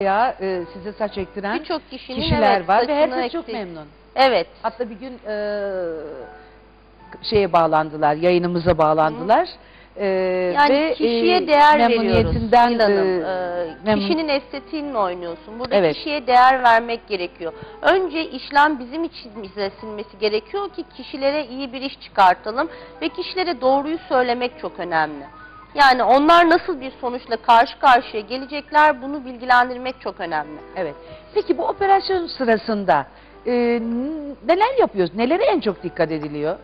ya e, size saç ektiren Birçok kişinin kişiler evet, var ve saçını herkes çok memnun. Evet. Hatta bir gün e, şeye bağlandılar, yayınımıza bağlandılar. E, Yani ve, kişiye e, değer veriyoruz. memnuniyetinden, Gül Hanım. e, memnun- kişinin estetiğinle oynuyorsun. Burada Evet. kişiye değer vermek gerekiyor. Önce işlem bizim içimize sinmesi gerekiyor ki kişilere iyi bir iş çıkartalım ve kişilere doğruyu söylemek çok önemli. Yani onlar nasıl bir sonuçla karşı karşıya gelecekler bunu bilgilendirmek çok önemli. Evet. Peki bu operasyon sırasında e, neler yapıyoruz? Nelere en çok dikkat ediliyor?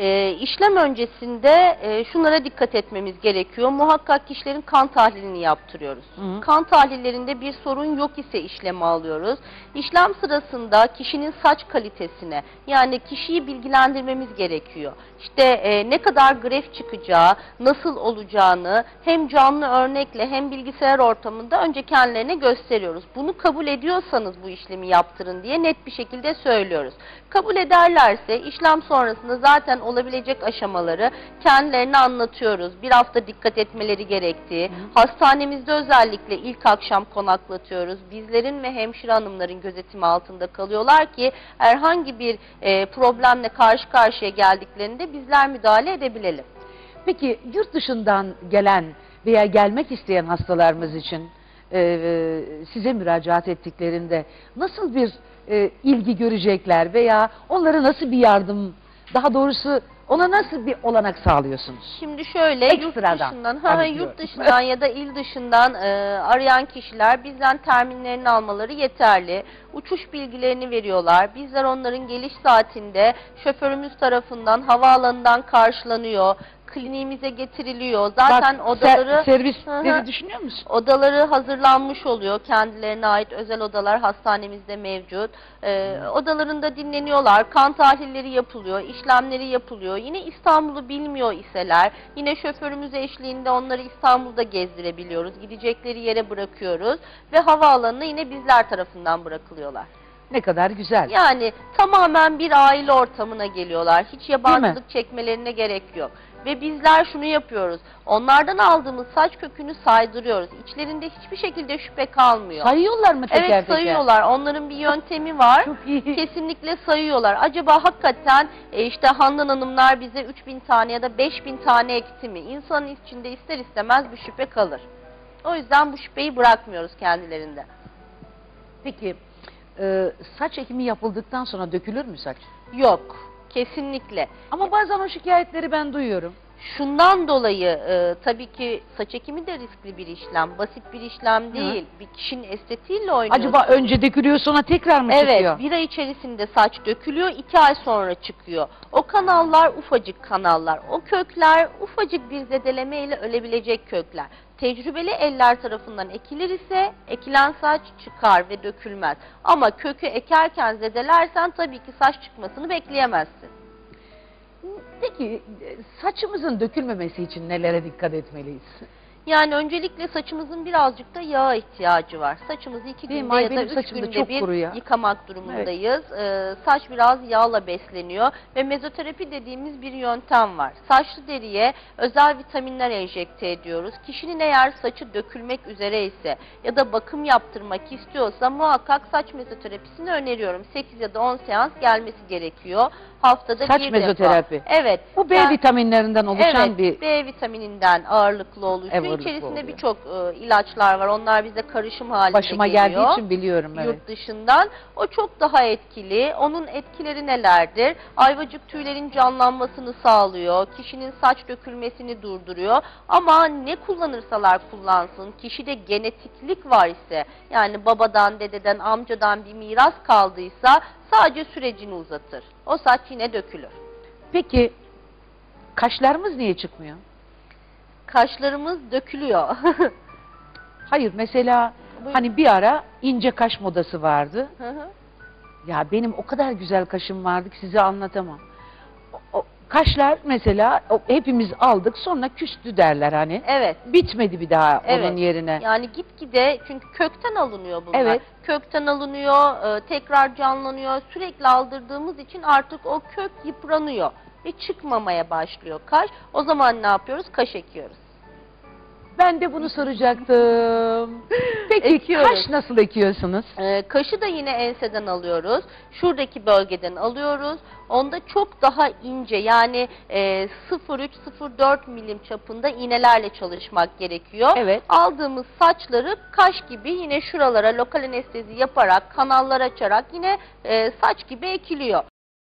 Ee, işlem öncesinde e, şunlara dikkat etmemiz gerekiyor. Muhakkak kişilerin kan tahlilini yaptırıyoruz. Hı hı. Kan tahlillerinde bir sorun yok ise işlemi alıyoruz. İşlem sırasında kişinin saç kalitesine yani kişiyi bilgilendirmemiz gerekiyor. İşte e, ne kadar gref çıkacağı, nasıl olacağını hem canlı örnekle hem bilgisayar ortamında önce kendilerine gösteriyoruz. Bunu kabul ediyorsanız bu işlemi yaptırın diye net bir şekilde söylüyoruz. Kabul ederlerse işlem sonrasında zaten olabilecek aşamaları kendilerine anlatıyoruz. Bir hafta dikkat etmeleri gerektiği, hastanemizde özellikle ilk akşam konaklatıyoruz. Bizlerin ve hemşire hanımların gözetimi altında kalıyorlar ki herhangi bir e, problemle karşı karşıya geldiklerinde bizler müdahale edebilelim. Peki yurt dışından gelen veya gelmek isteyen hastalarımız için e, e, size müracaat ettiklerinde nasıl bir e, ilgi görecekler veya onlara nasıl bir yardım, daha doğrusu ona nasıl bir olanak sağlıyorsunuz? Şimdi şöyle yurt Ekstradan, dışından, ha, tabii yurt diyorum. dışından ya da il dışından e, arayan kişiler bizden terminlerini almaları yeterli. Uçuş bilgilerini veriyorlar. Bizler onların geliş saatinde şoförümüz tarafından havaalanından karşılanıyor. Kliniğimize getiriliyor. Zaten Bak, odaları ser- servisleri Hı hı. düşünüyor musun? Odaları hazırlanmış oluyor. Kendilerine ait özel odalar hastanemizde mevcut. Ee, odalarında dinleniyorlar. Kan tahlilleri yapılıyor. işlemleri yapılıyor. Yine İstanbul'u bilmiyor iseler yine şoförümüz eşliğinde onları İstanbul'da gezdirebiliyoruz. Gidecekleri yere bırakıyoruz ve havaalanına yine bizler tarafından bırakılıyorlar. Ne kadar güzel. Yani tamamen bir aile ortamına geliyorlar. Hiç yabancılık çekmelerine gerek yok. Ve bizler şunu yapıyoruz. Onlardan aldığımız saç kökünü saydırıyoruz. İçlerinde hiçbir şekilde şüphe kalmıyor. Sayıyorlar mı teker evet teker? sayıyorlar. Onların bir yöntemi var. Çok iyi. Kesinlikle sayıyorlar. Acaba hakikaten e, işte Handan Hanımlar bize 3000 tane ya da 5000 tane ekti mi? İnsanın içinde ister istemez bir şüphe kalır. O yüzden bu şüpheyi bırakmıyoruz kendilerinde. Peki e, saç ekimi yapıldıktan sonra dökülür mü saç? Yok. Kesinlikle. Ama bazen o şikayetleri ben duyuyorum. Şundan dolayı e, tabii ki saç ekimi de riskli bir işlem. Basit bir işlem değil. Bir kişinin estetiğiyle oynuyorsun. Acaba önce dökülüyor sonra tekrar mı Evet, çıkıyor? bir ay içerisinde saç dökülüyor, iki ay sonra çıkıyor. O kanallar ufacık kanallar. O kökler ufacık bir zedeleme ile ölebilecek kökler. Tecrübeli eller tarafından ekilir ise ekilen saç çıkar ve dökülmez. Ama kökü ekerken zedelersen tabii ki saç çıkmasını bekleyemezsin. Peki e, saçımızın dökülmemesi için nelere dikkat etmeliyiz? Yani öncelikle saçımızın birazcık da yağa ihtiyacı var. Saçımızı iki Değil mi? günde Ay, ya da benim üç saçım da günde çok bir kuru ya. yıkamak durumundayız. Ee, saç biraz yağla besleniyor ve mezoterapi dediğimiz bir yöntem var. Saçlı deriye özel vitaminler enjekte ediyoruz. Kişinin eğer saçı dökülmek üzere ise ya da bakım yaptırmak istiyorsa muhakkak saç mezoterapisini öneriyorum. 8 ya da 10 seans gelmesi gerekiyor. Haftada Saç bir mezoterapi. defa. Evet. Bu B Yani- vitaminlerinden oluşan evet, bir B vitamininden ağırlıklı oluşuyor. Ağırlıklı İçerisinde birçok e, ilaçlar var. Onlar bize karışım halinde başıma geliyor. geldiği için biliyorum evet. Yurt dışından. O çok daha etkili. Onun etkileri nelerdir? Ayvacık tüylerin canlanmasını sağlıyor. Kişinin saç dökülmesini durduruyor. Ama ne kullanırsalar kullansın. Kişide genetiklik var ise yani babadan, dededen, amcadan bir miras kaldıysa sadece sürecini uzatır. O saç yine dökülür. Peki kaşlarımız niye çıkmıyor? Kaşlarımız dökülüyor. Hayır mesela Buyurun. hani bir ara ince kaş modası vardı. Hı hı. Ya benim o kadar güzel kaşım vardı ki size anlatamam. Kaşlar mesela o, hepimiz aldık sonra küstü derler hani. evet. Bitmedi bir daha Evet. onun yerine. Yani gitgide çünkü kökten alınıyor bunlar. Evet. Kökten alınıyor, e, tekrar canlanıyor. Sürekli aldırdığımız için artık o kök yıpranıyor ve çıkmamaya başlıyor kaş. O zaman ne yapıyoruz? Kaş ekiyoruz. Ben de bunu soracaktım. Peki Ekiyoruz. kaş nasıl ekiyorsunuz? Ee, kaşı da yine enseden alıyoruz. Şuradaki bölgeden alıyoruz. Onda çok daha ince yani e, 0,3-0,4 milim çapında iğnelerle çalışmak gerekiyor. Evet. Aldığımız saçları kaş gibi yine şuralara lokal anestezi yaparak, kanallar açarak yine e, saç gibi ekiliyor.